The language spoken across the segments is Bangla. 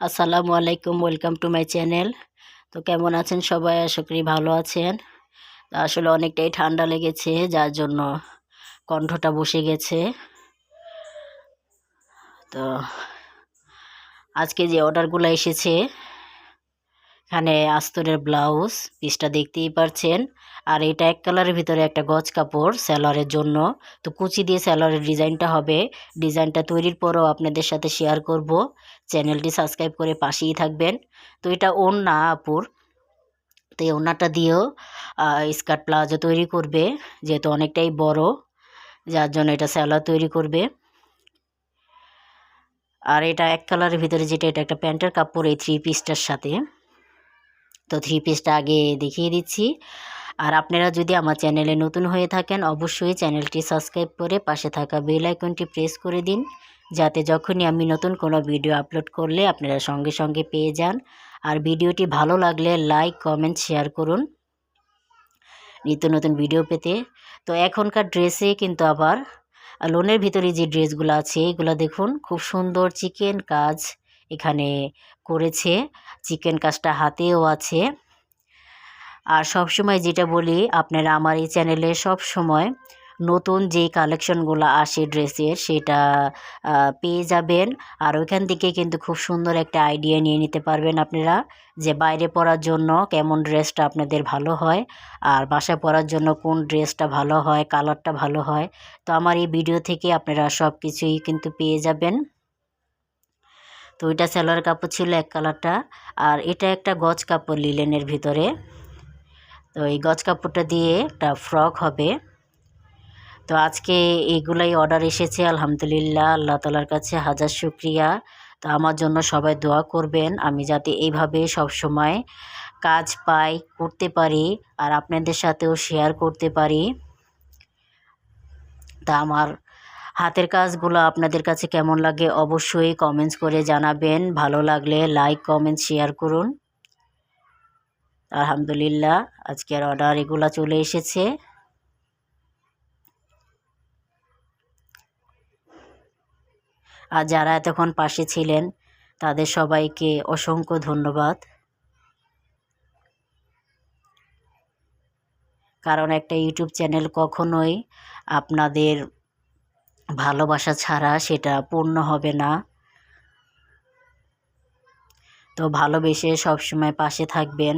আসসালামু আলাইকুম ওয়েলকাম টু মাই চ্যানেল তো কেমন আছেন সবাই? আশা করি ভালো আছেন। আসলে অনেকটাই ঠান্ডা লেগেছে, যার জন্য কণ্ঠটা বসে গেছে। তো আজকে যে অর্ডারগুলো এসেছে এখানে আস্তরের ব্লাউজ পিসটা দেখতেই পারছেন। আর এটা এক কালারের ভিতরে একটা গজ কাপড় স্যালোয়ারের জন্য। তো কুচি দিয়ে স্যালোয়ারের ডিজাইনটা হবে। ডিজাইনটা তৈরির পরও আপনাদের সাথে শেয়ার করব। চ্যানেলটি সাবস্ক্রাইব করে পাশেই থাকবেন। তো এটা ওড়না আপুর। তো এই ওড়নাটা দিয়েও স্কার্ট প্লাজো তৈরি করবে। যেহেতু অনেকটাই বড়, যার জন্য এটা স্যালোয়ার তৈরি করবে। আর এটা এক কালারের ভিতরে যেটা, এটা একটা প্যান্টের কাপড় এই থ্রি পিসটার সাথে। তো থ্রি পিসটা আগে দেখিয়ে দিচ্ছি। আর আপনারা যদি আমার চ্যানেলে নতুন হয়ে থাকেন, অবশ্যই চ্যানেলটি সাবস্ক্রাইব করে পাশে থাকা বেল আইকনটি প্রেস করে দিন। যাতে যখনই আমি নতুন কোনো ভিডিও আপলোড করলে আপনারা সঙ্গে সঙ্গে পেয়ে যান। আর ভিডিওটি ভালো লাগলে লাইক কমেন্ট শেয়ার করুন। নিত্য নতুন ভিডিও পেতে। তো এখনকার ড্রেসে কিন্তু আবার লোনের ভিতরে যে ড্রেসগুলো আছে, এগুলো দেখুন, খুব সুন্দর চিকেন কাজ এখানে করেছে। চিকেন কাজটা হাতেও আছে। আর সব সময় যেটা বলি, আপনারা আমার এই চ্যানেলে সব সময় নতুন যে কালেকশনগুলো আসে ড্রেসের সেটা পেয়ে যাবেন। আর ওইখান থেকে কিন্তু খুব সুন্দর একটা আইডিয়া নিয়ে নিতে পারবেন আপনারা যে বাইরে পরার জন্য কেমন ড্রেসটা আপনাদের ভালো হয়, আর বাসায় পরার জন্য কোন ড্রেসটা ভালো হয় কালারটা ভালো হয়। তো আমার এই ভিডিও থেকে আপনারা সব কিছুই কিন্তু পেয়ে যাবেন। তো ওইটা স্যালোয়ার কাপড় ছিল এক কালারটা, আর এটা একটা গজ কাপড় লিলেনের ভিতরে। তো এই গজ কাপড়টা দিয়ে একটা ফ্রক হবে। তো আজকে এগুলাই অর্ডার এসেছে, আলহামদুলিল্লাহ, আল্লাহ তালার কাছে হাজার শুক্রিয়া। তো আমার জন্য সবাই দোয়া করবেন, আমি যাতে এইভাবে সব সময় কাজ পাই, করতে পারি, আর আপনাদের সাথেও শেয়ার করতে পারি। তা আমার হাতের কাজগুলো আপনাদের কাছে কেমন লাগে অবশ্যই কমেন্টস করে জানাবেন। ভালো লাগলে লাইক কমেন্ট শেয়ার করুন। আলহামদুলিল্লাহ, আজকের অর্ডার এগুলো চলে এসেছে। আর যারা এতক্ষণ পাশে ছিলেন, তাদের সবাইকে অসংখ্য ধন্যবাদ। কারণ একটা ইউটিউব চ্যানেল কখনোই আপনাদের ভালোবাসা ছাড়া সেটা পূর্ণ হবে না। তো ভালোবেসে সবসময় পাশে থাকবেন।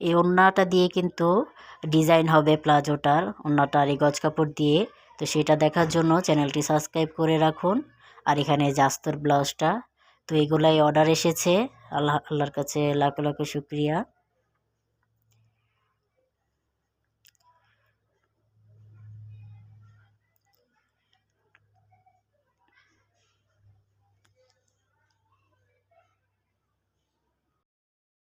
এই ওড়নাটা দিয়ে কিন্তু ডিজাইন হবে প্লাজোটার ওড়নাটার এই গজ কাপড় দিয়ে। তো সেটা দেখার জন্য চ্যানেলটি সাবস্ক্রাইব করে রাখুন। আর এখানে জাস্তর ব্লাউজটা তো এগুলাই অর্ডার এসেছে। আল্লাহ আল্লাহর কাছে লাখ লাখ শুক্রিয়া।